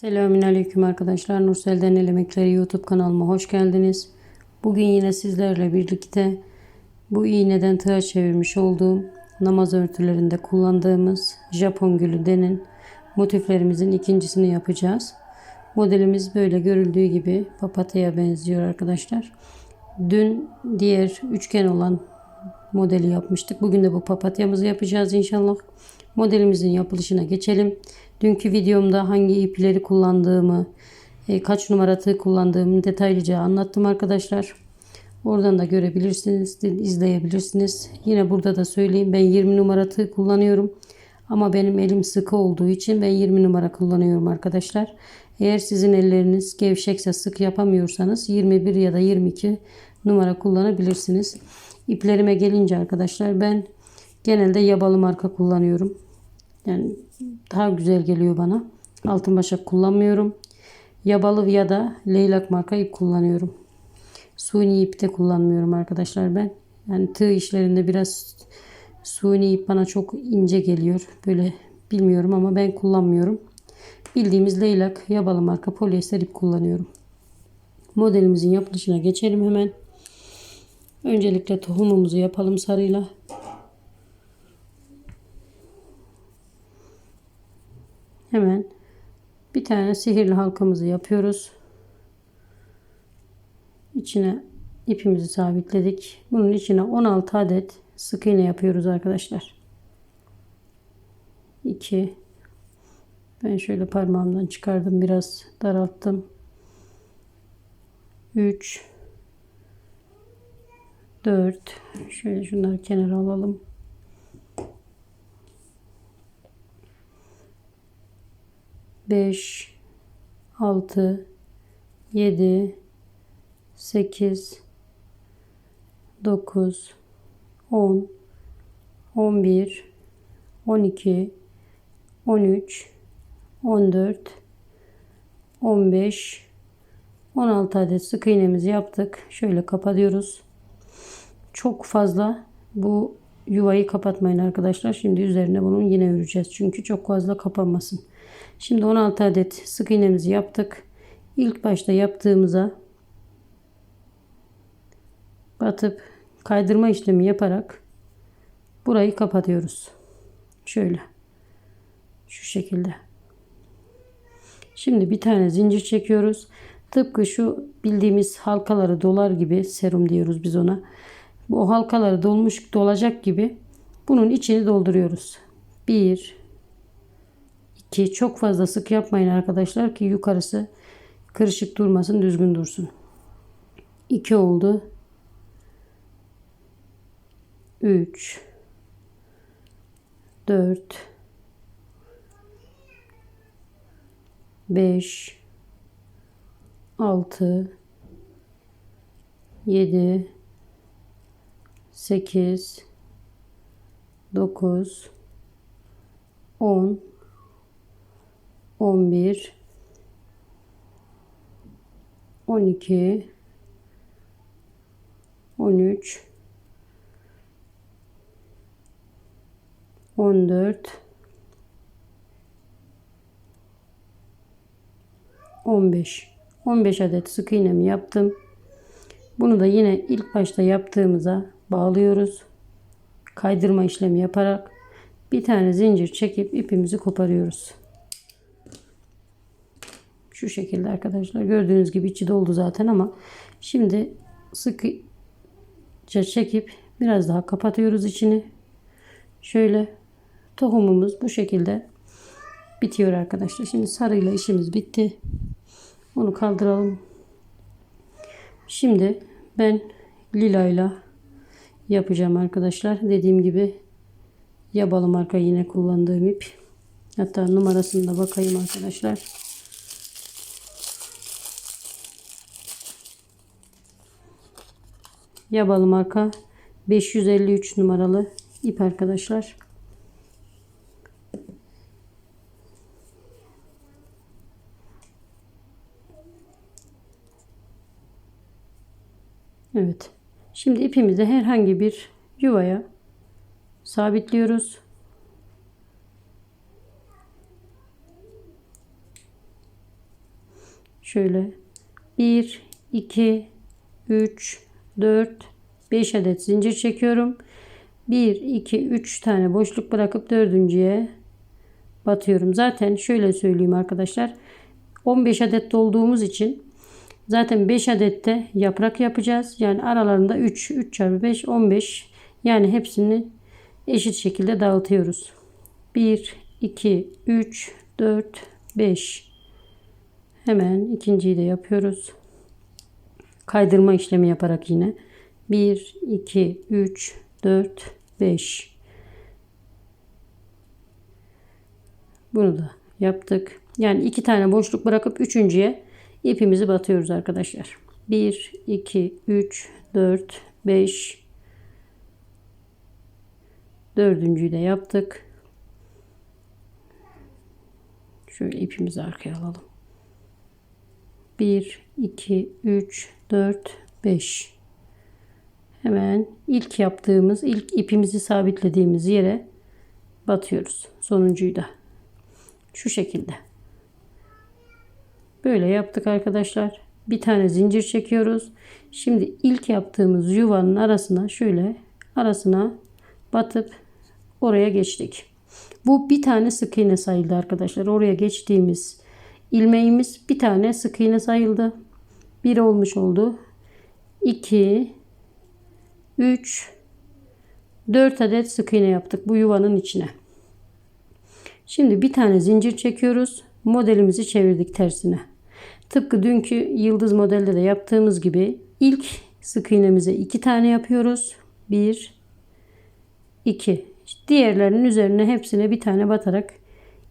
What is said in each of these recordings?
Selamünaleyküm arkadaşlar. Nursel'den El Emekleri YouTube kanalıma hoş geldiniz. Bugün yine sizlerle birlikte bu iğneden tığa çevirmiş olduğum namaz örtülerinde kullandığımız Japon gülü denen motiflerimizin ikincisini yapacağız. Modelimiz böyle görüldüğü gibi papatyaya benziyor arkadaşlar. Dün diğer üçgen olan modeli yapmıştık. Bugün de bu papatyamızı yapacağız inşallah. Modelimizin yapılışına geçelim. Dünkü videomda hangi ipleri kullandığımı, e, kaç numara tığ kullandığımı detaylıca anlattım arkadaşlar. Oradan da görebilirsiniz, izleyebilirsiniz. Yine burada da söyleyeyim ben 20 numara tığ kullanıyorum. Ama benim elim sıkı olduğu için ben 20 numara kullanıyorum arkadaşlar. Eğer sizin elleriniz gevşekse sık yapamıyorsanız 21 ya da 22 numara kullanabilirsiniz. İplerime gelince arkadaşlar ben genelde yabalı marka kullanıyorum. Yani daha güzel geliyor bana. Altın başak kullanmıyorum. Yabalı ya da leylak marka ip kullanıyorum. Suni ip de kullanmıyorum arkadaşlar ben. Yani tığ işlerinde biraz suni ip bana çok ince geliyor. Böyle bilmiyorum ama ben kullanmıyorum. Bildiğimiz leylak yabalı marka polyester ip kullanıyorum. Modelimizin yapılışına geçelim hemen. Öncelikle tohumumuzu yapalım sarıyla. Hemen bir tane sihirli halkamızı yapıyoruz. İçine ipimizi sabitledik. Bunun içine 16 adet sık iğne yapıyoruz arkadaşlar. 2 Ben şöyle parmağımdan çıkardım biraz daralttım. 3 4 Şöyle şunları kenara alalım. 5 6 7 8 9 10 11 12 13 14 15 16 adet sık iğnemizi yaptık. Şöyle kapatıyoruz. Çok fazla bu yuvayı kapatmayın arkadaşlar. Şimdi üzerine bunun yine öreceğiz. Çünkü çok fazla kapanmasın. Şimdi 16 adet sık iğnemizi yaptık. İlk başta yaptığımıza batıp kaydırma işlemi yaparak burayı kapatıyoruz. Şöyle. Şu şekilde. Şimdi bir tane zincir çekiyoruz. Tıpkı şu bildiğimiz halkaları dolar gibi serum diyoruz biz ona. Bu halkaları dolmuş dolacak gibi bunun içini dolduruyoruz. 1 2 çok fazla sık yapmayın arkadaşlar ki yukarısı kırışık durmasın, düzgün dursun. 2 oldu. 3 4 5 6 7 8 9 10 11 12 13 14 15 15 adet sık iğnemi yaptım. Bunu da yine ilk başta yaptığımıza bağlıyoruz. Kaydırma işlemi yaparak bir tane zincir çekip ipimizi koparıyoruz. Şu şekilde arkadaşlar. Gördüğünüz gibi içi doldu zaten ama şimdi sıkıca çekip biraz daha kapatıyoruz içini. Şöyle tohumumuz bu şekilde bitiyor arkadaşlar. Şimdi sarıyla işimiz bitti. Onu kaldıralım. Şimdi ben lilayla yapacağım arkadaşlar. Dediğim gibi yabalı marka yine kullandığım ip. Hatta numarasını da bakayım arkadaşlar. Yabalı marka 553 numaralı ip arkadaşlar. Evet. Şimdi ipimizi herhangi bir yuvaya sabitliyoruz. Şöyle 1, 2, 3, 4, 5 adet zincir çekiyorum. 1, 2, 3 tane boşluk bırakıp dördüncüye batıyorum. Zaten şöyle söyleyeyim arkadaşlar. 15 adet dolduğumuz için zaten 5 adette yaprak yapacağız. Yani aralarında 3, 3 çarpı 5, 15. Yani hepsini eşit şekilde dağıtıyoruz. 1, 2, 3, 4, 5. Hemen ikinciyi de yapıyoruz. Kaydırma işlemi yaparak yine. 1, 2, 3, 4, 5. Bunu da yaptık. Yani iki tane boşluk bırakıp üçüncüye ipimizi batıyoruz arkadaşlar. 1, 2, 3, 4, 5. Dördüncüyü de yaptık. Şöyle ipimizi arkaya alalım. 1, 2, 3, 4, 5. Hemen ilk yaptığımız, ilk ipimizi sabitlediğimiz yere batıyoruz. Sonuncuyu da. Şu şekilde. Böyle yaptık arkadaşlar. Bir tane zincir çekiyoruz. Şimdi ilk yaptığımız yuvanın arasına şöyle arasına batıp oraya geçtik. Bu bir tane sık iğne sayıldı arkadaşlar. Oraya geçtiğimiz ilmeğimiz bir tane sık iğne sayıldı. Bir olmuş oldu. 2 3 4 adet sık iğne yaptık bu yuvanın içine. Şimdi bir tane zincir çekiyoruz. Modelimizi çevirdik tersine. Tıpkı dünkü yıldız modelde de yaptığımız gibi ilk sık iğnemize iki tane yapıyoruz. Bir, iki. Diğerlerinin üzerine hepsine bir tane batarak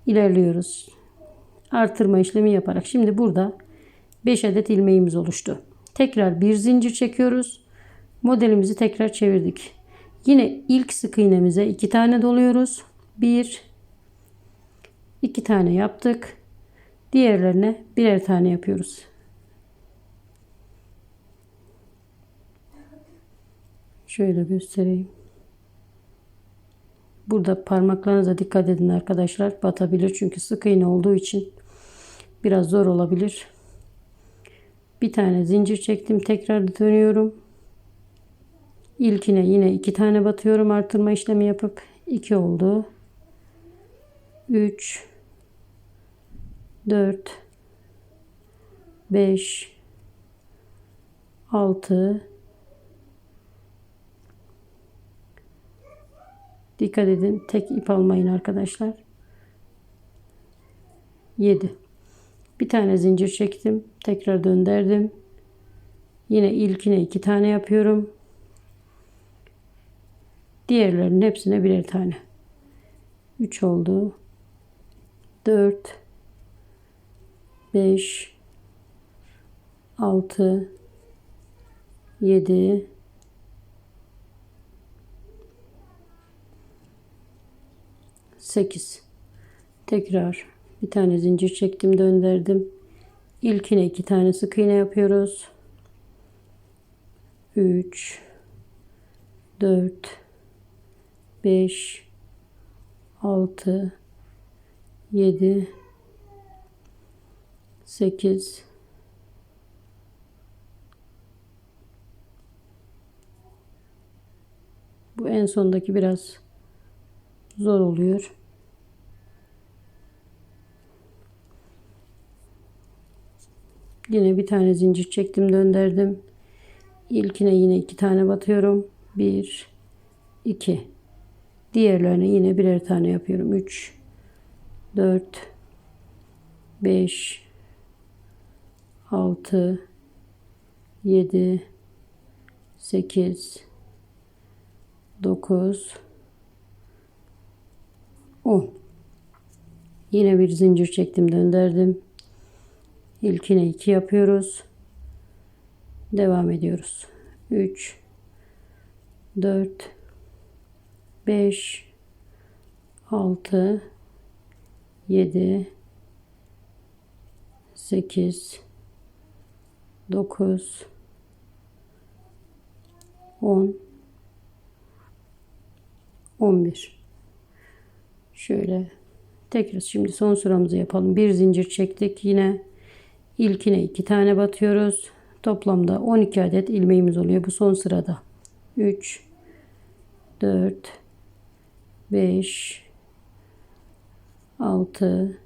ilerliyoruz. Artırma işlemi yaparak. Şimdi burada 5 adet ilmeğimiz oluştu. Tekrar bir zincir çekiyoruz. Modelimizi tekrar çevirdik. Yine ilk sık iğnemize iki tane doluyoruz. Bir, iki tane yaptık. Diğerlerine birer tane yapıyoruz. Şöyle göstereyim. Burada parmaklarınıza dikkat edin arkadaşlar. Batabilir çünkü sık iğne olduğu için biraz zor olabilir. Bir tane zincir çektim. Tekrar dönüyorum. İlkine yine iki tane batıyorum. Artırma işlemi yapıp iki oldu. 3 4 5 6 Dikkat edin tek ip almayın arkadaşlar. 7 Bir tane zincir çektim. Tekrar döndürdüm. Yine ilkine iki tane yapıyorum. Diğerlerinin hepsine birer tane. 3 oldu. 4 5 6 7 8 tekrar bir tane zincir çektim döndürdüm ilkine iki tane sık iğne yapıyoruz 3 4 5 6 7 8 Bu en sondaki biraz zor oluyor. Yine bir tane zincir çektim döndürdüm. İlkine yine iki tane batıyorum. Bir, iki. Diğerlerine yine birer tane yapıyorum. Üç, dört, beş, altı, yedi, sekiz, dokuz, on. Yine bir zincir çektim döndürdüm. İlkine 2 yapıyoruz. Devam ediyoruz. 3 4 5 6 7 8 9 10 11 şöyle tekrar şimdi son sıramızı yapalım bir zincir çektik yine İlkine 2 tane batıyoruz. Toplamda 12 adet ilmeğimiz oluyor bu son sırada. 3 4 5 6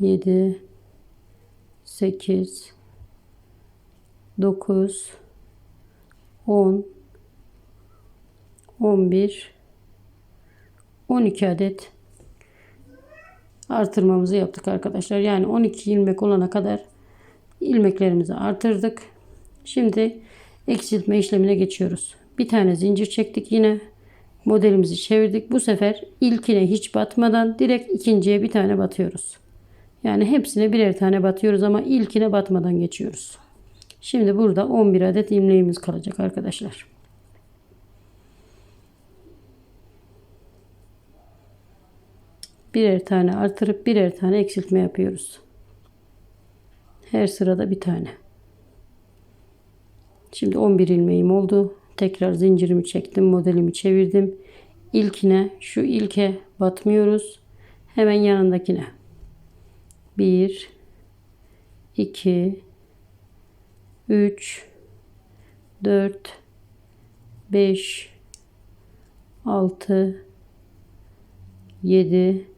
7 8 9 10 11 12 adet artırmamızı yaptık arkadaşlar. Yani 12 ilmek olana kadar ilmeklerimizi artırdık. Şimdi eksiltme işlemine geçiyoruz. Bir tane zincir çektik yine. Modelimizi çevirdik. Bu sefer ilkine hiç batmadan direkt ikinciye bir tane batıyoruz. Yani hepsine birer tane batıyoruz ama ilkine batmadan geçiyoruz. Şimdi burada 11 adet ilmeğimiz kalacak arkadaşlar. Birer tane artırıp birer tane eksiltme yapıyoruz. Her sırada bir tane. Şimdi 11 ilmeğim oldu. Tekrar zincirimi çektim. Modelimi çevirdim. İlkine şu ilke batmıyoruz. Hemen yanındakine. 1 2 3 4 5 6 7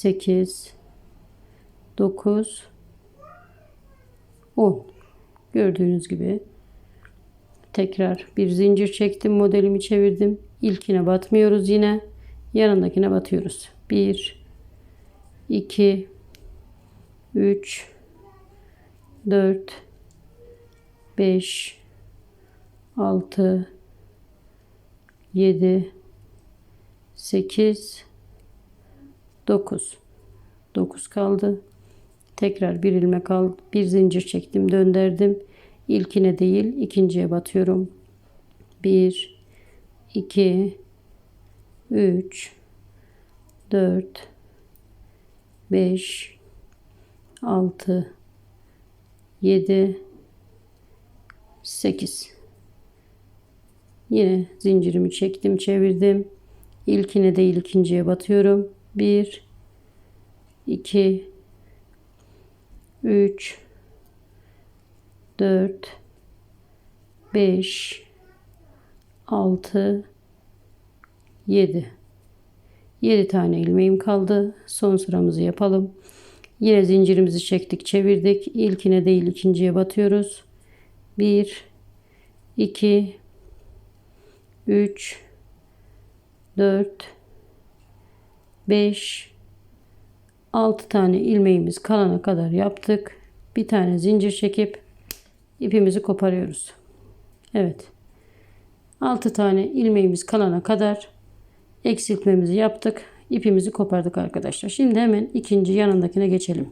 8 9 10 gördüğünüz gibi tekrar bir zincir çektim modelimi çevirdim. İlkine batmıyoruz yine. Yanındakine batıyoruz. 1 2 3 4 5 6 7 8 9 9 kaldı. Tekrar bir ilmek kaldı. Bir zincir çektim, döndürdüm. İlkine değil, ikinciye batıyorum. 1 2 3 4 5 6 7 8 Yine zincirimi çektim, çevirdim. İlkine değil ikinciye batıyorum. 1 2 3 4 5 6 7 7 tane ilmeğim kaldı. Son sıramızı yapalım. Yine zincirimizi çektik, çevirdik. İlkine değil ikinciye batıyoruz. 1 2 3 4 5 6 tane ilmeğimiz kalana kadar yaptık. Bir tane zincir çekip ipimizi koparıyoruz. Evet. 6 tane ilmeğimiz kalana kadar eksiltmemizi yaptık. İpimizi kopardık arkadaşlar. Şimdi hemen ikinci yanındakine geçelim.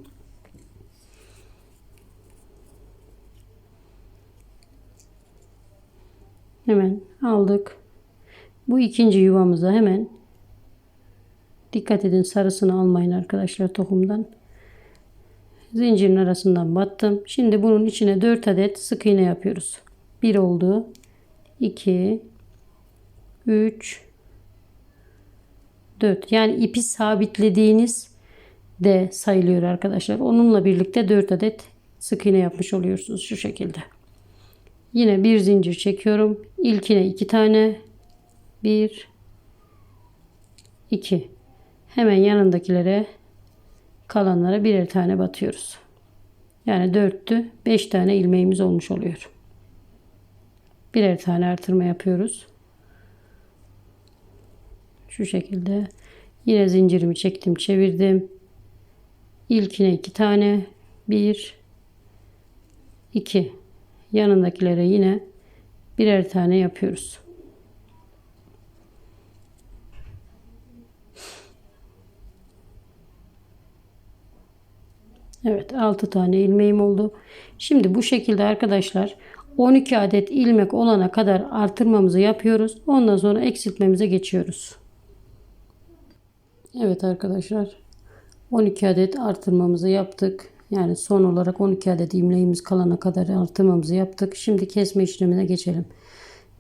Hemen aldık. Bu ikinci yuvamıza hemen dikkat edin sarısını almayın arkadaşlar tohumdan. Zincirin arasından battım. Şimdi bunun içine 4 adet sık iğne yapıyoruz. 1 oldu. 2 3 4 yani ipi sabitlediğiniz de sayılıyor arkadaşlar. Onunla birlikte 4 adet sık iğne yapmış oluyorsunuz şu şekilde. Yine bir zincir çekiyorum. İlkine 2 tane 1 2 hemen yanındakilere kalanlara birer tane batıyoruz. Yani 4'tü 5 tane ilmeğimiz olmuş oluyor. Birer tane artırma yapıyoruz. Şu şekilde yine zincirimi çektim çevirdim. İlkine 2 tane 1 2 yanındakilere yine birer tane yapıyoruz. Evet 6 tane ilmeğim oldu. Şimdi bu şekilde arkadaşlar 12 adet ilmek olana kadar artırmamızı yapıyoruz. Ondan sonra eksiltmemize geçiyoruz. Evet arkadaşlar 12 adet artırmamızı yaptık. Yani son olarak 12 adet ilmeğimiz kalana kadar artırmamızı yaptık. Şimdi kesme işlemine geçelim.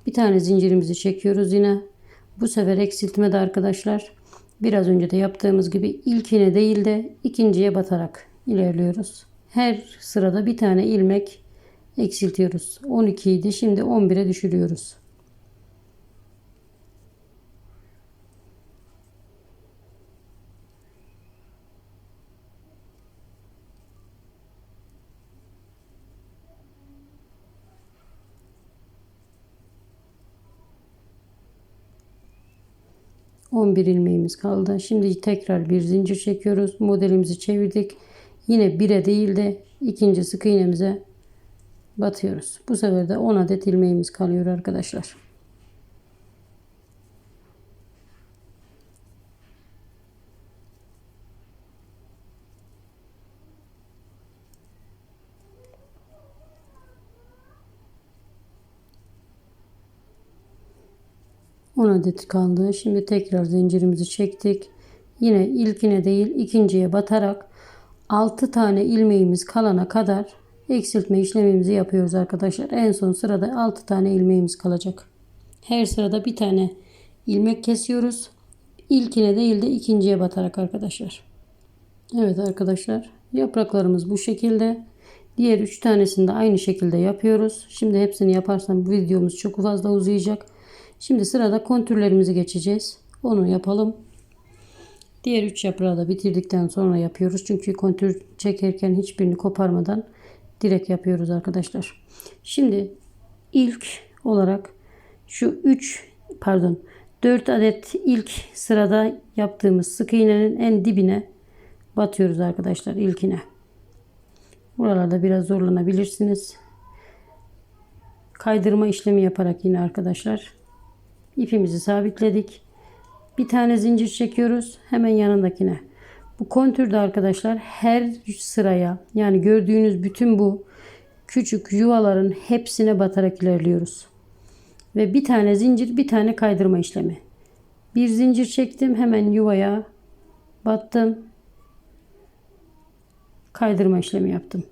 Bir tane zincirimizi çekiyoruz yine. Bu sefer eksiltmede arkadaşlar biraz önce de yaptığımız gibi ilkine değil de ikinciye batarak ilerliyoruz. Her sırada bir tane ilmek eksiltiyoruz. 12 idi. Şimdi 11'e düşürüyoruz. On bir ilmeğimiz kaldı. Şimdi tekrar bir zincir çekiyoruz. Modelimizi çevirdik. Yine 1'e değil de ikinci sık iğnemize batıyoruz. Bu sefer de 10 adet ilmeğimiz kalıyor arkadaşlar. Adet kaldı. Şimdi tekrar zincirimizi çektik. Yine ilkine değil ikinciye batarak 6 tane ilmeğimiz kalana kadar eksiltme işlemimizi yapıyoruz arkadaşlar. En son sırada 6 tane ilmeğimiz kalacak. Her sırada bir tane ilmek kesiyoruz. İlkine değil de ikinciye batarak arkadaşlar. Evet arkadaşlar yapraklarımız bu şekilde. Diğer 3 tanesini de aynı şekilde yapıyoruz. Şimdi hepsini yaparsam videomuz çok fazla uzayacak. Şimdi sırada kontürlerimizi geçeceğiz. Onu yapalım. Diğer 3 yaprağı da bitirdikten sonra yapıyoruz. Çünkü kontür çekerken hiçbirini koparmadan direkt yapıyoruz arkadaşlar. Şimdi ilk olarak şu 3 pardon 4 adet ilk sırada yaptığımız sık iğnenin en dibine batıyoruz arkadaşlar ilkine. Buralarda biraz zorlanabilirsiniz. Kaydırma işlemi yaparak yine arkadaşlar ipimizi sabitledik. Bir tane zincir çekiyoruz hemen yanındakine. Bu kontürde arkadaşlar her sıraya yani gördüğünüz bütün bu küçük yuvaların hepsine batarak ilerliyoruz. Ve bir tane zincir bir tane kaydırma işlemi. Bir zincir çektim hemen yuvaya battım. Kaydırma işlemi yaptım.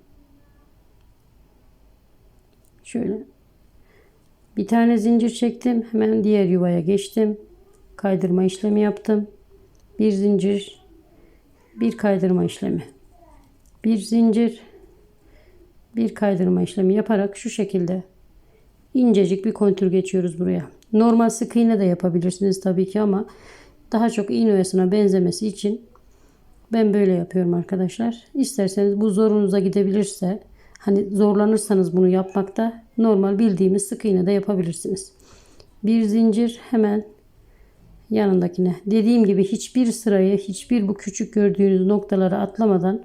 Şöyle. Bir tane zincir çektim. Hemen diğer yuvaya geçtim. Kaydırma işlemi yaptım. Bir zincir bir kaydırma işlemi. Bir zincir, bir kaydırma işlemi yaparak şu şekilde incecik bir kontür geçiyoruz buraya. Normal sık iğne de yapabilirsiniz tabii ki ama daha çok iğne oyasına benzemesi için ben böyle yapıyorum arkadaşlar. İsterseniz bu zorunuza gidebilirse hani zorlanırsanız bunu yapmakta normal bildiğimiz sık iğne de yapabilirsiniz. Bir zincir hemen yanındakine. Dediğim gibi hiçbir sırayı, hiçbir bu küçük gördüğünüz noktaları atlamadan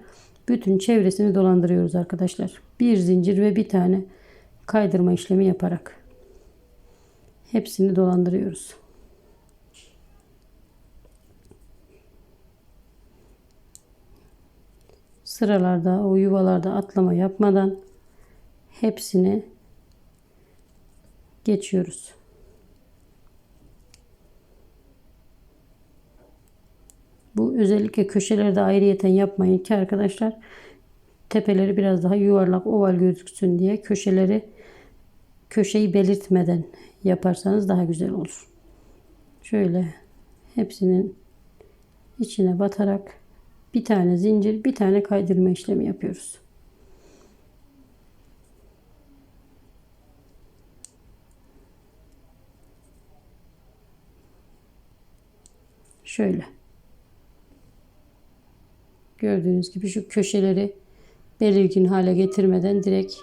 bütün çevresini dolandırıyoruz arkadaşlar. Bir zincir ve bir tane kaydırma işlemi yaparak. Hepsini dolandırıyoruz. Sıralarda, o yuvalarda atlama yapmadan hepsini geçiyoruz. Bu özellikle köşelerde ayrıyeten yapmayın ki arkadaşlar tepeleri biraz daha yuvarlak oval gözüksün diye köşeleri köşeyi belirtmeden yaparsanız daha güzel olur. Şöyle hepsinin içine batarak bir tane zincir bir tane kaydırma işlemi yapıyoruz. Şöyle. Gördüğünüz gibi şu köşeleri belirgin hale getirmeden direkt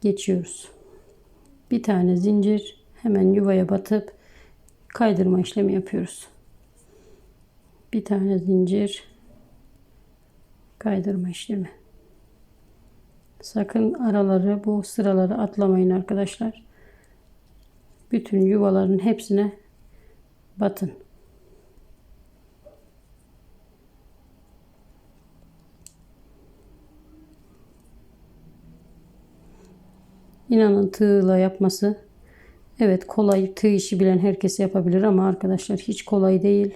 geçiyoruz. Bir tane zincir hemen yuvaya batıp kaydırma işlemi yapıyoruz. Bir tane zincir kaydırma işlemi. Sakın araları bu sıraları atlamayın arkadaşlar. Bütün yuvaların hepsine batın. İnanın tığla yapması evet kolay tığ işi bilen herkes yapabilir ama arkadaşlar hiç kolay değil.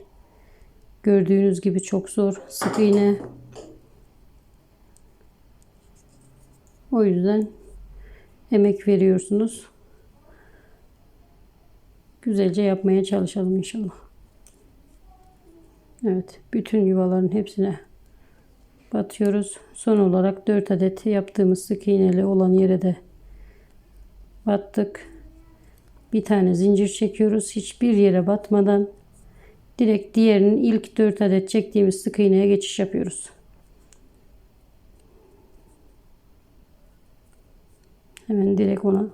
Gördüğünüz gibi çok zor. Sık iğne. O yüzden emek veriyorsunuz. Güzelce yapmaya çalışalım inşallah. Evet, bütün yuvaların hepsine batıyoruz. Son olarak 4 adet yaptığımız sık iğneli olan yere de battık. Bir tane zincir çekiyoruz. Hiçbir yere batmadan direkt diğerinin ilk 4 adet çektiğimiz sık iğneye geçiş yapıyoruz. Hemen direkt ona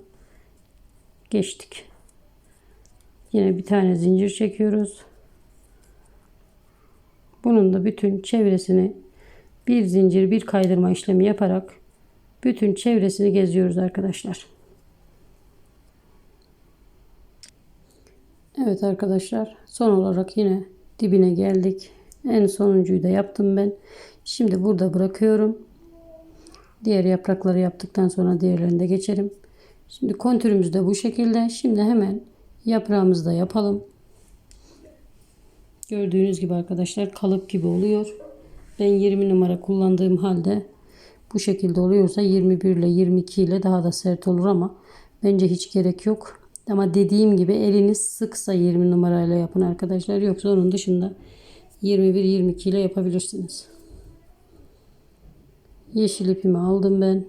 geçtik. Yine bir tane zincir çekiyoruz. Bunun da bütün çevresini bir zincir bir kaydırma işlemi yaparak bütün çevresini geziyoruz arkadaşlar. Evet arkadaşlar son olarak yine dibine geldik. En sonuncuyu da yaptım ben. Şimdi burada bırakıyorum. Diğer yaprakları yaptıktan sonra diğerlerine de geçelim. Şimdi kontürümüz de bu şekilde. Şimdi hemen yaprağımızı da yapalım. Gördüğünüz gibi arkadaşlar kalıp gibi oluyor. Ben 20 numara kullandığım halde bu şekilde oluyorsa 21 ile 22 ile daha da sert olur ama bence hiç gerek yok. Ama dediğim gibi eliniz sıksa 20 numarayla yapın arkadaşlar. Yoksa onun dışında 21-22 ile yapabilirsiniz. Yeşil ipimi aldım ben.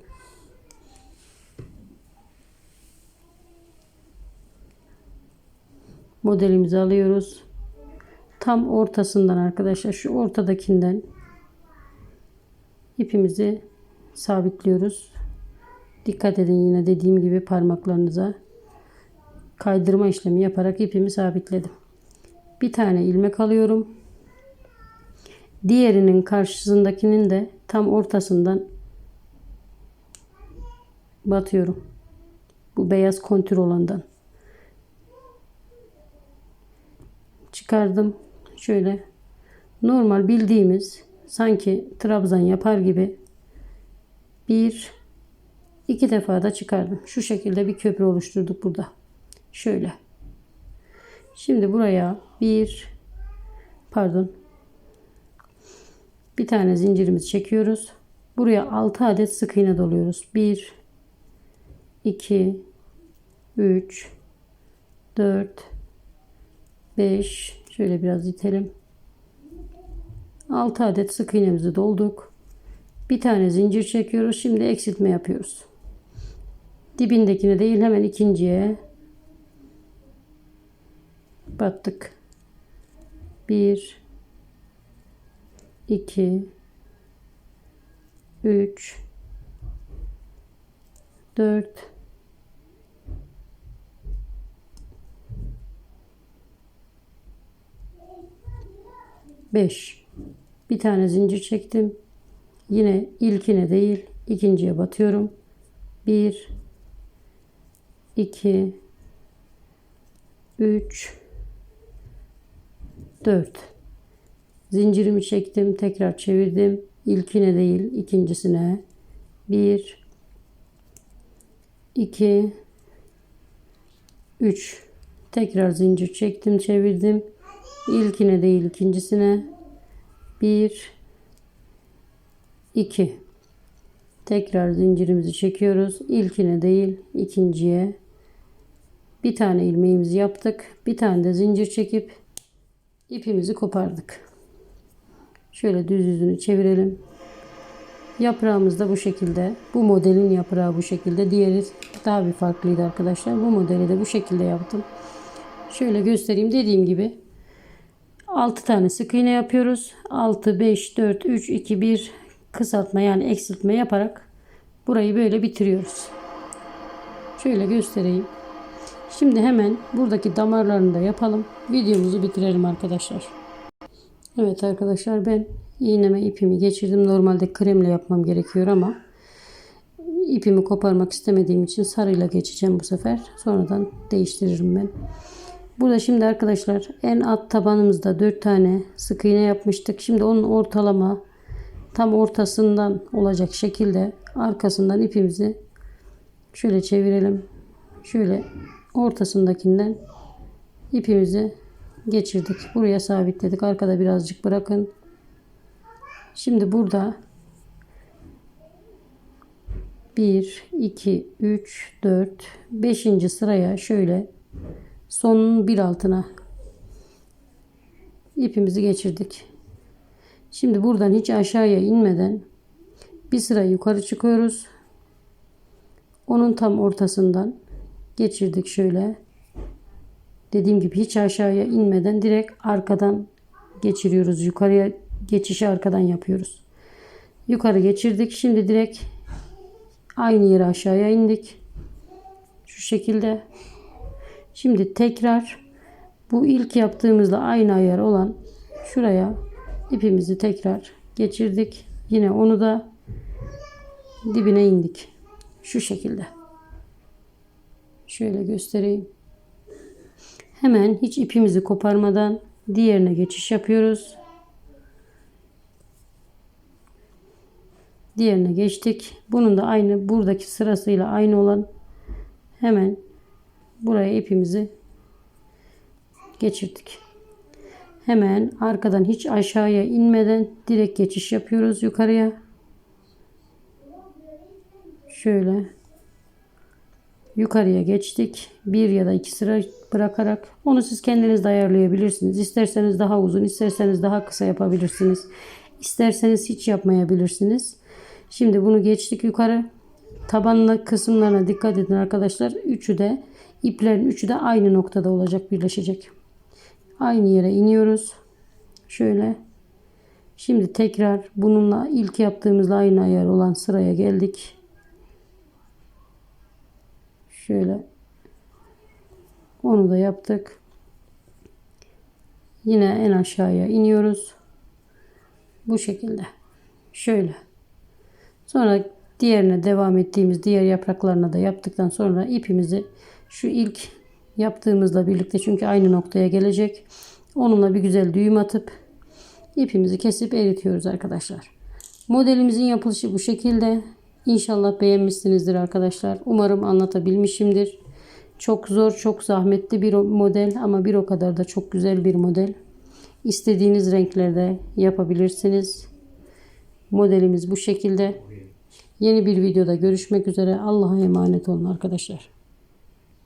Modelimizi alıyoruz. Tam ortasından arkadaşlar şu ortadakinden ipimizi sabitliyoruz. Dikkat edin yine dediğim gibi parmaklarınıza kaydırma işlemi yaparak ipimi sabitledim. Bir tane ilmek alıyorum. Diğerinin karşısındakinin de tam ortasından batıyorum. Bu beyaz kontür olandan. Çıkardım. Şöyle normal bildiğimiz sanki trabzan yapar gibi bir iki defa da çıkardım. Şu şekilde bir köprü oluşturduk burada. Şöyle. Şimdi buraya bir pardon bir tane zincirimizi çekiyoruz. Buraya 6 adet sık iğne doluyoruz. 1 2 3 4 5 şöyle biraz itelim. 6 adet sık iğnemizi dolduk. Bir tane zincir çekiyoruz. Şimdi eksiltme yapıyoruz. Dibindekine değil hemen ikinciye battık. 1 2 3 4 5 bir tane zincir çektim. Yine ilkine değil ikinciye batıyorum. 1 2 3 4 zincirimi çektim tekrar çevirdim. İlkine değil ikincisine. 1 2 3 tekrar zincir çektim çevirdim. İlkine değil ikincisine. 1 2 tekrar zincirimizi çekiyoruz. İlkine değil ikinciye. Bir tane ilmeğimizi yaptık. Bir tane de zincir çekip ipimizi kopardık. Şöyle düz yüzünü çevirelim. Yaprağımız da bu şekilde. Bu modelin yaprağı bu şekilde. Diğeri daha bir farklıydı arkadaşlar. Bu modeli de bu şekilde yaptım. Şöyle göstereyim. Dediğim gibi 6 tane sık iğne yapıyoruz. 6 5 4 3 2 1 kısaltma yani eksiltme yaparak burayı böyle bitiriyoruz. Şöyle göstereyim Şimdi hemen buradaki damarlarını da yapalım. Videomuzu bitirelim arkadaşlar. Evet arkadaşlar ben iğneme ipimi geçirdim. Normalde kremle yapmam gerekiyor ama ipimi koparmak istemediğim için sarıyla geçeceğim bu sefer. Sonradan değiştiririm ben. Burada şimdi arkadaşlar en alt tabanımızda 4 tane sık iğne yapmıştık. Şimdi onun ortalama tam ortasından olacak şekilde arkasından ipimizi şöyle çevirelim. Şöyle ortasındakinden ipimizi geçirdik. Buraya sabitledik. Arkada birazcık bırakın. Şimdi burada 1, 2, 3, 4, 5. sıraya şöyle sonun bir altına ipimizi geçirdik. Şimdi buradan hiç aşağıya inmeden bir sıra yukarı çıkıyoruz. Onun tam ortasından geçirdik şöyle. Dediğim gibi hiç aşağıya inmeden direkt arkadan geçiriyoruz. Yukarıya geçişi arkadan yapıyoruz. Yukarı geçirdik. Şimdi direkt aynı yere aşağıya indik. Şu şekilde. Şimdi tekrar bu ilk yaptığımızda aynı ayar olan şuraya ipimizi tekrar geçirdik. Yine onu da dibine indik. Şu şekilde. Şöyle göstereyim. Hemen hiç ipimizi koparmadan diğerine geçiş yapıyoruz. Diğerine geçtik. Bunun da aynı buradaki sırasıyla aynı olan hemen buraya ipimizi geçirdik. Hemen arkadan hiç aşağıya inmeden direkt geçiş yapıyoruz yukarıya. Şöyle yukarıya geçtik. Bir ya da iki sıra bırakarak onu siz kendiniz de ayarlayabilirsiniz. İsterseniz daha uzun, isterseniz daha kısa yapabilirsiniz. İsterseniz hiç yapmayabilirsiniz. Şimdi bunu geçtik yukarı. Tabanlı kısımlarına dikkat edin arkadaşlar. Üçü de iplerin üçü de aynı noktada olacak, birleşecek. Aynı yere iniyoruz. Şöyle. Şimdi tekrar bununla ilk yaptığımızla aynı ayar olan sıraya geldik. Şöyle. Onu da yaptık. Yine en aşağıya iniyoruz. Bu şekilde. Şöyle. Sonra diğerine devam ettiğimiz diğer yapraklarına da yaptıktan sonra ipimizi şu ilk yaptığımızla birlikte çünkü aynı noktaya gelecek. Onunla bir güzel düğüm atıp ipimizi kesip eritiyoruz arkadaşlar. Modelimizin yapılışı bu şekilde. İnşallah beğenmişsinizdir arkadaşlar. Umarım anlatabilmişimdir. Çok zor, çok zahmetli bir model ama bir o kadar da çok güzel bir model. İstediğiniz renklerde yapabilirsiniz. Modelimiz bu şekilde. Yeni bir videoda görüşmek üzere. Allah'a emanet olun arkadaşlar.